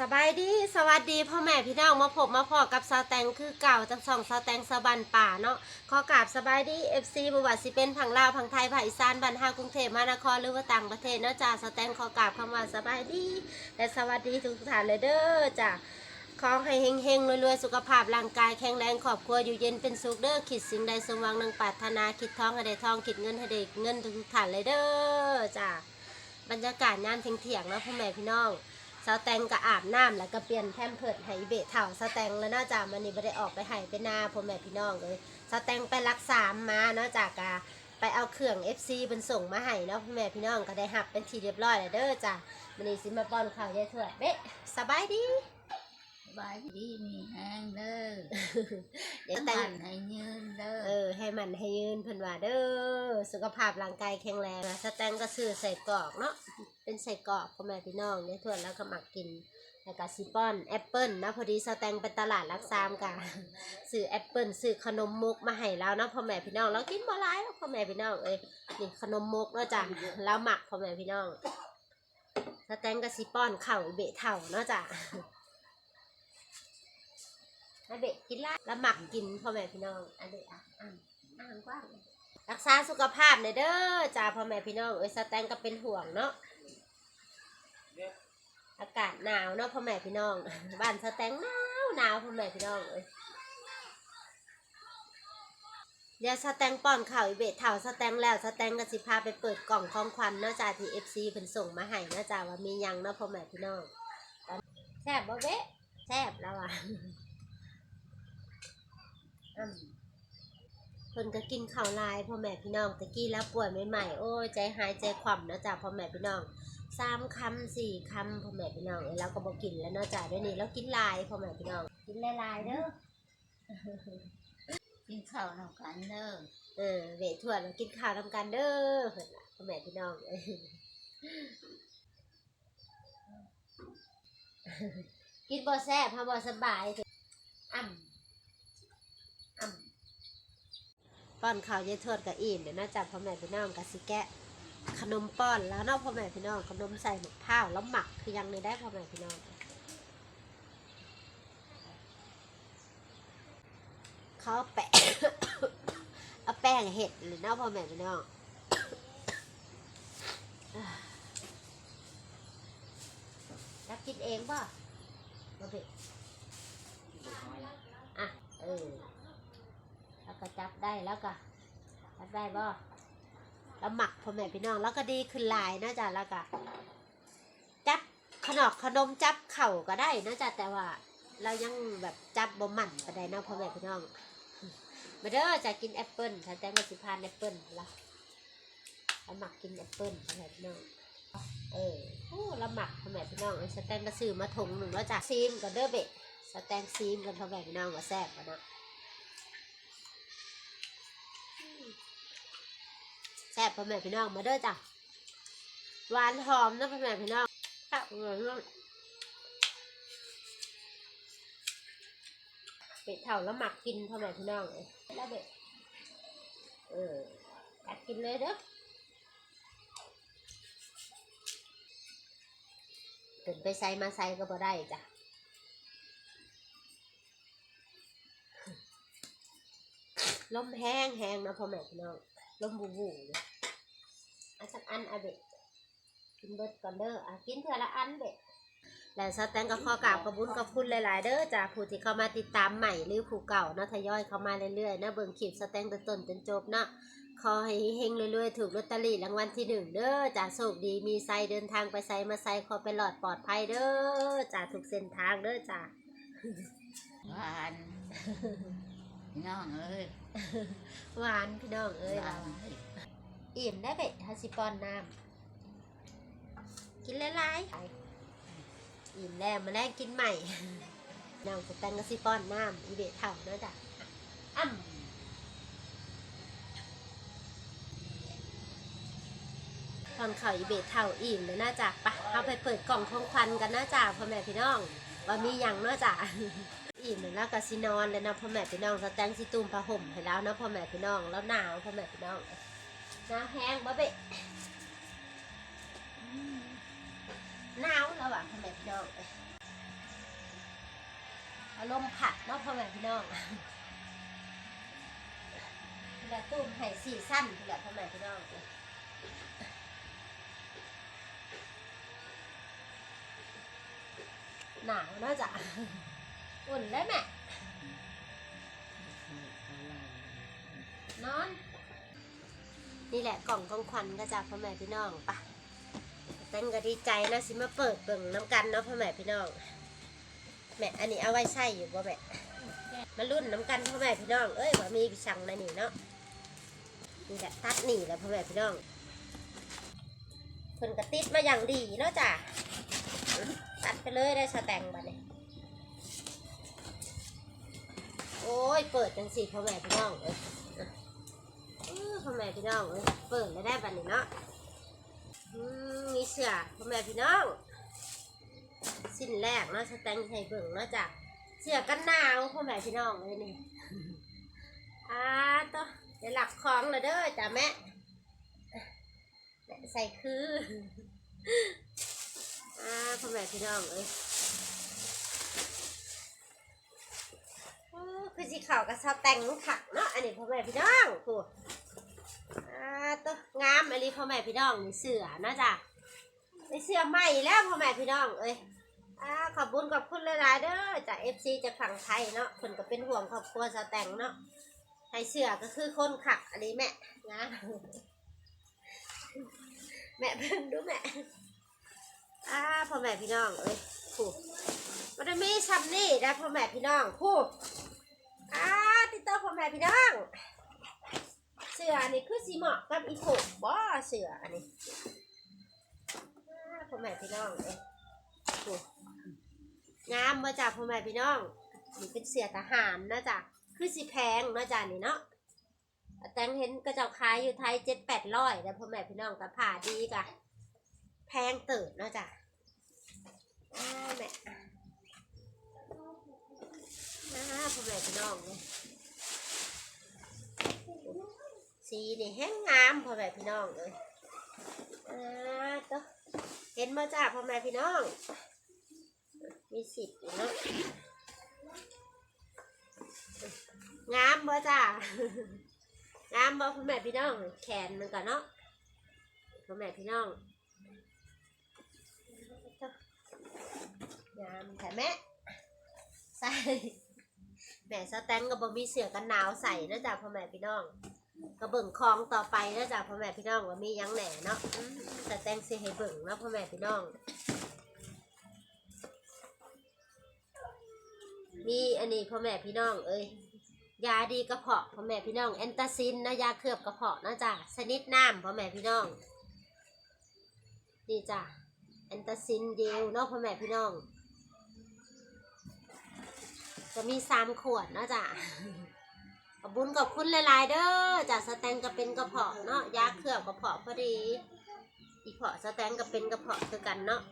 สบายดีสวัสดีพ่อแม่พี่น้องมาพบมาพอกับสาวแตงคือเก่าจังสองสาวแตงสบันป่าเนาะขอกราบสบายดี FC บวชสิเป็นผังลาวผังไทยภาคอีสานบันฮากรุงเทพมหานครหรือว่าต่างประเทศเนาะจ้าสาวแตงขอกราบคำว่าสบายดีและสวัสดีทุกท่านเลยเด้อจ้าขอให้เฮงๆรวยๆสุขภาพร่างกายแข็งแรงครอบครัวอยู่เย็นเป็นสุขเด้อคิดสิ่งใดสมหวังนังปรารถนาคิดทองให้ได้ทองคิดเงินให้ได้เงินทุกท่านเลยเด้อจ้าบรรยากาศยามเที่ยงๆเนาะพ่อแม่พี่น้อง สาวแตงก็อาบน้ำแล้วก็เปลี่ยนแพมเพิร์ดให้เบะเถ่าสาวแตงแล้วเนอกจากมันนี่ไม่ได้ออกไปให้ไปนาพ่อแม่พี่น้องเลยสาวแตงไปรักษามาเนอกจากกาไปเอาเครื่อง FC เป็นส่งมาให้เนาะพ่อแม่พี่น้องก็ได้หับเป็นทีเรียบร้อยแล้วเด้อจ้ะมันนี่สิมาป้อนข้าวยายเถิดเบะสบายดี สบายดีมีแห้งเด้อเดี๋ยวตั้งแต่แต่งให้ยืนเด้อเออให้มันให้ยืนเพิ่นว่าเด้อสุขภาพร่างกายแข็งแรงนะสาวแตงก็ซื้อใส่กรอกเนาะ เป็นใส่กรอกพ่อแม่พี่น้องยายเถิดแล้วก็หมักกินแล้วก็ซิปอนแอปเปิลนะพอดีสแตงไปตลาดรักซามกะซื้อแอปเปิลซื้อขนมมุกมาให้แล้วเนาะพ่อแม่พี่น้องแล้วกินบ่หลายแล้วพ่อแม่พี่น้องเอ้ยนี่ขนมมุกเนาะจ้ะแล้วหมักพ่อแม่พี่น้องสแตงกับซิปอนเข่าเบะเท่าเนาะจ้ะให้เบะกินละแล้วหมักกินพ่อแม่พี่น้องอันเบะอะอ่านอ่านกว้างรักษาสุขภาพหน่อยเด้อจ้าพ่อแม่พี่น้องเอ้ยสแตงก็เป็นห่วงเนาะ อากาศหนาวเนาะพ่อแม่พี่น้อง บ้านสแตงหนาวหนาวพ่อแม่พี่น้องเอ้ยเดี๋ยวสแตงป้อนข่าวอีเบะเท่าสแตงแล้วสแตงก็สิพาไปเปิดกล่องของขวัญเนาะจ้าที่เอฟซีเพิ่นส่งมาให้เนาะจ้าว่ามียังเนาะพ่อแม่พี่น้องแซ่บบ่เบะแซ่บแล้วอะเพิ่นก็กินข้าวลายพ่อแม่พี่น้องตะกี้แล้วป่วยใหม่ๆโอ้ยใจหายใจคว่ำเนาะจ้าพ่อแม่พี่น้อง สามคำสี่คำพ่อแม่พี่น้องเอ้ยเราก็บอกกินแล้วนาะจ้ะเดี๋ยนี้เรากินลายพ่อแม่พี่น้องกินลายๆเด้อกินข้าวนำกันเด้อเออเวทวดเรากินข้าวทำกันเด้อเพิ่นล่ะพ่อแม่พี่น้องกินบ่แซ่บพาบ่สบายอ่ำอ่ำป้อนข้าวยายทวดกับอิ่มเดี๋ยวเนาจ้ะพ่อแม่พี่น้องกับสิแกะ ขนมป้อนแล้วเนาะพ่อแม่พี่น้องขนมใส่หมกข้าวแล้วหมักคือยังเลยได้พ่อแม่พี่น้องเขาแปะเอาแป้งเห็ดหรือเนาะพ่อแม่พี่น้องจะกินเองป่ะมาเบะอะเออแล้วก็จับได้แล้วก็จับได้ป่ะ แล้วหมักพ่อแม่พี่น้องแล้วก็ดีขึ้นลายนะจ๊ะแล้วก็จับขนอกขนมจับเข่าก็ได้นะจ๊ะแต่ว่า เรายังแบบจับบ่หมั่นปานใดเนะพ่อแม่พี่น้องมาเด้อจะกินแอปเปิ้ลถ้าแต่มาสิพานแอปเปิ้ลละเราหมักกินแอปเปิ้ลพ่อแม่พี่น้องเออโอ้เราหมักพ่อแม่พี่น้องสแตนก็ซื้อมาถุงหนึ่งแล้วจ้ะซีมกันเด้อเบะสแตนซีมกันพ่อแม่พี่น้องก็แซ่บกันเนาะ ซ่บพ่อแม่พี่น้องมาเด้อจ้ะหวานหอมนะพ่อแม่พี่น้องครับเรื่องเป็ดเถ่าแล้วหมักกินพ่อแม่พี่น้องเลยแล้วเบ็ดเออกัดกินเลยเด้อเกินไปใส่มาใส่ก็พอได้จ้ะลมแห้งแห้งนะพ่อแม่พี่น้องลมบูบูเลย อันสักอันอะเบ็ดกินเบิดก่อนเด้ออะกินเถอะละอันเบ็ดและสแตนก็ขอกราบขอบคุญขอบคุณหลายๆ เด้อจากผู้ที่เข้ามาติดตามใหม่หรือผู้เก่าเนาะทยอยเข้ามาเรื่อยๆนะเบิ่งคลิปสแตนแต่ต้นจนจบเนาะขอให้เฮงๆรวยๆถูกลอตเตอรี่รางวัลที่หนึ่งเด้อจากโชคดีมีไซเดินทางไปไซมาไซขอไปหลอดปลอดภัยเด้อจากทุกเส้นทางเด้อจ้าหวานพี่น้องเอ้ยหวานพี่น้องเอ้ยหวาเรานอะอิ่มได้เบ็ดฮัสิปอนน้ำกินหลายๆอิ่มแล้วมาแลกกินใหม่น้องสแตนก็ซิปอนน้ำอีเบะเท่าเนาะจ้ะอ่ำตอนเขาอีเบทเท่าอิ่มเลยน่าจะปะเอาไปเปิดกล่องของควันกันนะจ๊ะพ่อแม่พี่น้องว่ามีหยังเนาจะอิ่มเลยแล้วก็สินอนเลยนะพ่อแม่พี่น้องสแตงสิตุ้มผ้าห่มให้แล้วนะพ่อแม่พี่น้องแล้วหนาวพ่อแม่พี่น้อง หนาวแห้งบ่เบะหนาวแล้วอะพ่อแม่พี่น้องอารมณ์ผัดเนาะพ่อแม่พี่น้องนี่แหละตุ้มไห่สี่สั้นนี่แหละพ่อแม่พี่น้องหนาวเนาะจ้ะอุ่นได้แม่นอน นี่แหละกล่องของขวัญก็จากพ่อแม่พี่น้องปะเต้นก็ดีใจนะสิมาเปิดเบิ่งน้ำกันเนาะพ่อแม่พี่น้องแม่อันนี้เอาไว้ใส่อยู่บ่แม่มารุ่นน้ำกันพ่อแม่พี่น้องเอ้ยว่ามีพิชังนะนี่เนาะนี่แหละตัดหนีแล้วพ่อแม่พี่น้องเพิ่นกระติดมาอย่างดีเนาะจ้ะตัดไปเลยได้สแตงบัดนี้โอ้ยเปิดจังสิพ่อแม่พี่น้องเอ้ย พ่อแม่พี่น้องเอ้ยเปิดแล้วได้บัดนี้เนาะอืมมีเสือพ่อแม่พี่น้อง สิ้นแรกเนาะสแตงไทยเบิ่งเนาะจ้ะเสือกันหนาวพ่อแม่พี่น้องเลยนี่อ่าต่อเดี๋ยวหลักของเลยเด้อจ้ะแม่แม่ใส่คืออ่าพ่อแม่พี่น้องเอ้ยโอ้คือสีขาวกับสแตงขักเนาะอันนี้พ่อแม่พี่น้องกู อ่าตัวงามอันนี้พ่อแม่พี่น้องนี่เสือนาะจ้ะไอเสือใหม่แล้วพ่อแม่พี่น้องเอ้ยอ่าขอบคุณขอบคุณหลายๆเด้อจากเอฟซีจากฝั่งไทยเนาะเพิ่นก็เป็นห่วงครอบครัวสแตงเนาะไทยเสือก็คือคนขักอันนี้แม่นะแม่เพิ่นดูแม่อ่าพ่อแม่พี่น้องเอ้ยผู้มันจะมีซัมนี่นะพ่อแม่พี่น้องผู้อ่าติดต่อพ่อแม่พี่น้อง สืออันนี้คือสีเหมาะกับอีโขกบ่เสืออันนี้อ่พ่อแม่พี่น้องเอ้ยโอ้งามมาจากพ่อแม่พี่น้องนี่เป็นเสียทหารนะจ๊ะคือสิแพงนะจ๊ะนี่เนาะแตงเห็นกระเจ้าขายอยู่ไทยเจ็ดแปดร้อยแล้วพ่อแม่พี่น้องก็ผ่าดีกะแพงเติบเนะจ๊ะอ่แม่พ่อแม่พี่น้องเลย สีนี่แห้งงามพ่อแม่พี่น้องเลยอ่าตัวเห็นมาจ้าพ่อแม่พี่น้อง มีสิบเนาะงามบ่จ้างามบ่พ่อแม่พี่น้อง แขนมันกันเนาะพ่อแม่พี่น้องงามแถมแม่ใส่แม่สแตงก็บ่มีเสื้อกันหนาวใส่นะจ๊ะพ่อแม่พี่น้อง ก็เบิ่งคลองต่อไปนะจ๊ะพ่อแม่พี่น้องว่ามียังแหน่เนาะอืมแต่แตงสิให้เบิ่งเนาะพ่อแม่พี่น้อง มีอันนี้พ่อแม่พี่น้อง เอ้ยยาดีกระเพาะพ่อแม่พี่น้องแอนตาซินนะยาเคลือบกระเพาะนะจ๊ะชนิดน้ำพ่อแม่พี่น้องนี่จ้ะแอนตาซินเดียวเนาะพ่อแม่พี่น้อง จะมีสามขวดนาะจ้ะ ขอบุญขอบคุณหลายๆเด้อจากสแตงก็เป็นกระเพาะเนาะยาเคลือบกระเพาะพอดี อีเพาะสแตงก็เป็นกระเพาะคือกันเนาะ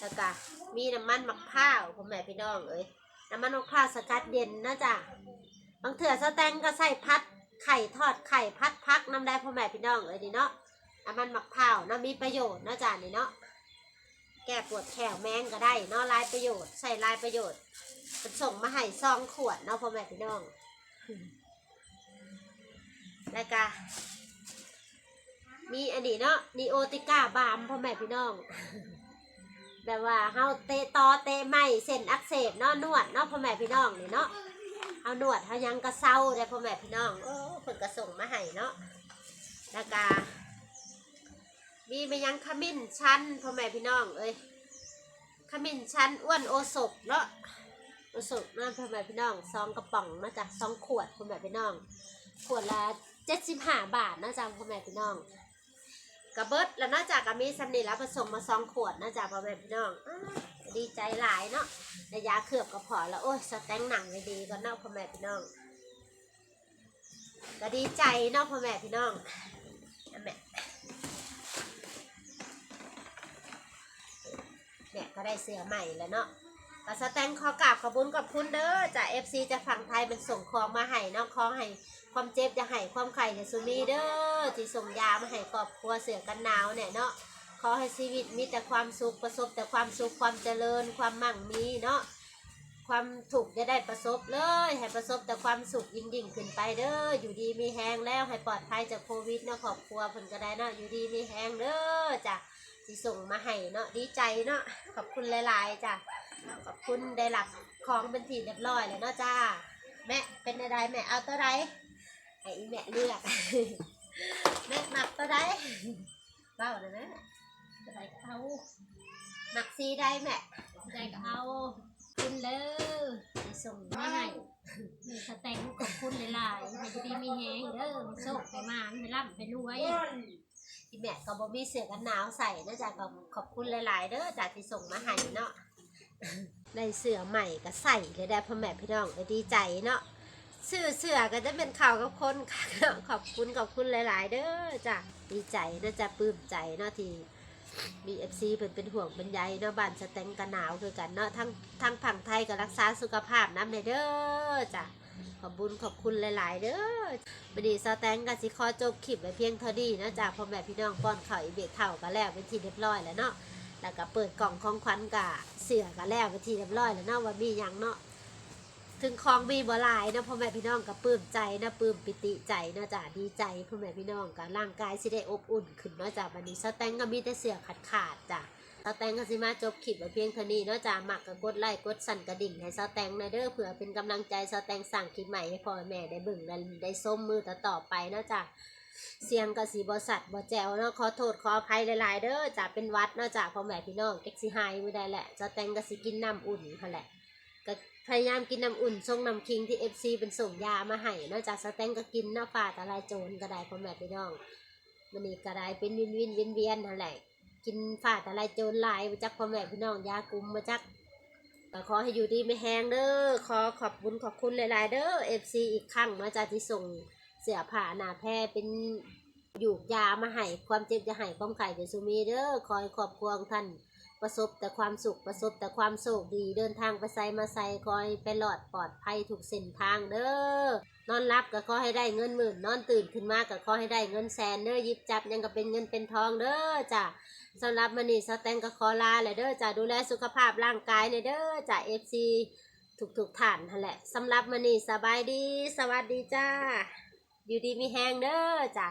แล้วก็มีน้ำมันมะพร้าวพ่อแม่พี่น้องเอ้ยน้ำมันมะพร้าวสกัดเย็นนะจ้ะบางเถื่อสแตงก็ใส่พัดไข่ทอดไข่พัดพักน้ำได้พ่อแม่พี่น้องเอ้ยนี่เนาะน้ำมันมะพร้าวนะมีประโยชน์นะจ้ะนี่เนาะแก้ปวดแขวแมงก็ได้เนาะลายประโยชน์ใส่ลายประโยชน์เป็นส่งมาให้ซองขวดเนาะพ่อแม่พี่น้อง แล้วก็มีอันนี้เนาะนีโอติก้าบามพ่อแม่พี่น้องแบบว่าเฮาเตะตอเตะไม่เส้นอักเสบเนาะนวดเนาะพ่อแม่พี่น้องนี่เนาะเอานวดเฮายังกระเซาได้พ่อแม่พี่น้องโอ้เพิ่นก็ส่งมาให้เนาะแล้วก็มีไปยังขมิ้นชันพ่อแม่พี่น้องเอ้ยขมิ้นชันอ้วนโอศกเนาะ โอศกนะพ่อแม่พี่น้องซองกระป๋องมาจากซองขวดพ่อแม่พี่น้อง ขวดละเจ็ดสิบห้าบาทนะจ๊ะพ่อแม่พี่น้องกระเบิดแล้วนอกจากก็มีสำนีแล้วผสมมาสองขวดนะจ๊ะพ่อแม่พี่น้องอดีใจหลายเนาะแต่ยาเคลือบก็พอแล้วโอ้ยสแตงหนังดีก็เนาะพ่อแม่พี่น้องก็ดีใจเนาะพ่อแม่พี่น้องเนี่ยก็ได้เสื้อใหม่แล้วเนาะ ก็สแตนขอกราบขอบุญกับคุณเด้อจากเอฟซีจากฝั่งไทยเป็นส่งของมาให้เนาะของให้ความเจ็บจะให้ความไข่จะสุมีเด้อที่ส่งยามาให้ครอบครัวเสือกันหนาวเนี่ยเนาะขอให้ชีวิตมีแต่ความสุขประสบแต่ความสุขความเจริญความมั่งมีเนาะความถูกจะได้ประสบเลย ให้ประสบแต่ความสุขยิ่งยิ่งขึ้นไปเด้ออยู่ดีมีแฮงแล้วให้ปลอดภัยจากโควิดเนาะครอบครัวเพิ่นก็ได้เนาะอยู่ดีมีแฮงเด้อจ้ะส่งมาให้เนาะดีใจเนาะขอบคุณหลาย ๆจ้ะ ขอบคุณได้รับของเป็นที่เรียบร้อยแล้วเนาะจ้า แม่เป็นอะไรแม่เอาตัวใดให้อีแม่เลือกแม่หมักตัวใดเบ้าเลยแม่จะไปเอาหมักสีได้แม่ใจก็เอาขึ้นเลยสิส่งไม่มาให้ให้มีสแตงขอบคุณหลายๆให้ดีมีแฮงเด้อมันโชคไปมานไปร่ำไปรวยอีแม่ก็บ่มีเสื้อกันหนาวใส่นะจ๊ะก็ขอบคุณหลาย ๆ เด้อจ้ะที่ส่งมาให้เนาะ ได้เสื้อใหม่ก็ใส่เลยได้พ่อแม่พี่น้องก็ดีใจเนาะซื้อเสื้อก็จะเป็นข่าวกับคนค่ะขอบคุณขอบคุณหลาย ๆ เด้อจ้ะดีใจนะจ๊ะปลื้มใจเนาะที่ BFC เป็นเป็นห่วงเป็นใยเนาะบ้านสแตงกันหนาวคือกันเนาะทั้งทั้งผังไทยก็รักษาสุขภาพน้ำในเด้อจ้ะขอบคุญขอบคุณหลาย ๆ เด้อบันนี้สแตงกับสิขอจบคลิปไว้เพียงเท่านี้นะจ๊ะพ่อแม่พี่น้องป้อนข่าวอีเบกเท่ากันแล้วเป็นที่เรียบร้อยแล้วเนาะ แล้วก็เปิดกล่องของขวัญกับเสือกันแล้วเป็นที่เรียบร้อยแล้วเนาะว่ามีหยังเนาะถึงของมีบ่หลายนะพ่อแม่พี่น้องก็ปลื้มใจนะปลื้มปิติใจเนาะจ้ะดีใจพ่อแม่พี่น้องกับร่างกายสิได้อบอุ่นขึ้นเนาะจ้ะบันนี้สแตงก็มีแต่เสือขาดขาดจ้ะสแตงก็สิมาจบคลิปไว้เพียงเท่านี้เนาะจ้ะหมักก็กดไลค์กดสั่นกระดิ่งให้สแตงนะเด้อเผื่อเป็นกำลังใจสแตงสั่งคลิปใหม่ให้พ่อแม่ได้เบิ่งได้ได้ส้มมือต่อไปเนาะจ้ะ เสียงกสีบสัตว์บแจวเนาะขอโทษขออภัยหลายๆเด้อจะเป็นวัดเนาะจากพ่อแม่พี่น้องเก็กซิไฮไม่ได้แหละจะแต่งกสิกินน้ำอุ่นเขาแหละก็พยายามกินน้ำอุ่นส่งน้ำคิงที่เอฟซีเป็นส่งยามาให้เนาะจากสแตงก็กินเนาะฝาดอะไรโจรก็ได้พ่อแม่พี่น้องมันนี่ก็ได้เป็นวินวินเวียนเวียนนั่นแหละกินฝาดอะไรโจรลายมาจากพ่อแม่พี่น้องยากุมมาจากก็ขอให้อยู่ดีไม่แห้งเด้อขอขอบคุณขอบคุณหลาย ๆ เด้อเอฟซีอีกครั้งเนาะจากที่ส่ง เสียผ่าหนาแพรเป็นหยูกยามาให้ความเจ็บจะให้ความไข่จะสุมีเด้อคอยขอบควงท่านประสบแต่ความสุขประสบแต่ความโชคดีเดินทางไปไซมาไซคอยไปหลอดปลอดภัยถูกเส้นทางเด้อนอนรับก็ขอให้ได้เงินหมื่นนอนตื่นขึ้นมาก็ขอให้ได้เงินแสนเด้อหยิบจับยังก็เป็นเงินเป็นทองเด้อจ้ะสำหรับมันนี่สแตงก็ขอลาเลยเด้อจ้ะดูแลสุขภาพร่างกายเลยเด้อจ้ะเอฟซีถูกถูกฐานนั่นแหละสำหรับมันนี่สบายดี สวัสดีจ้า อยู่ดีมีแห้งเด้อจ้ะ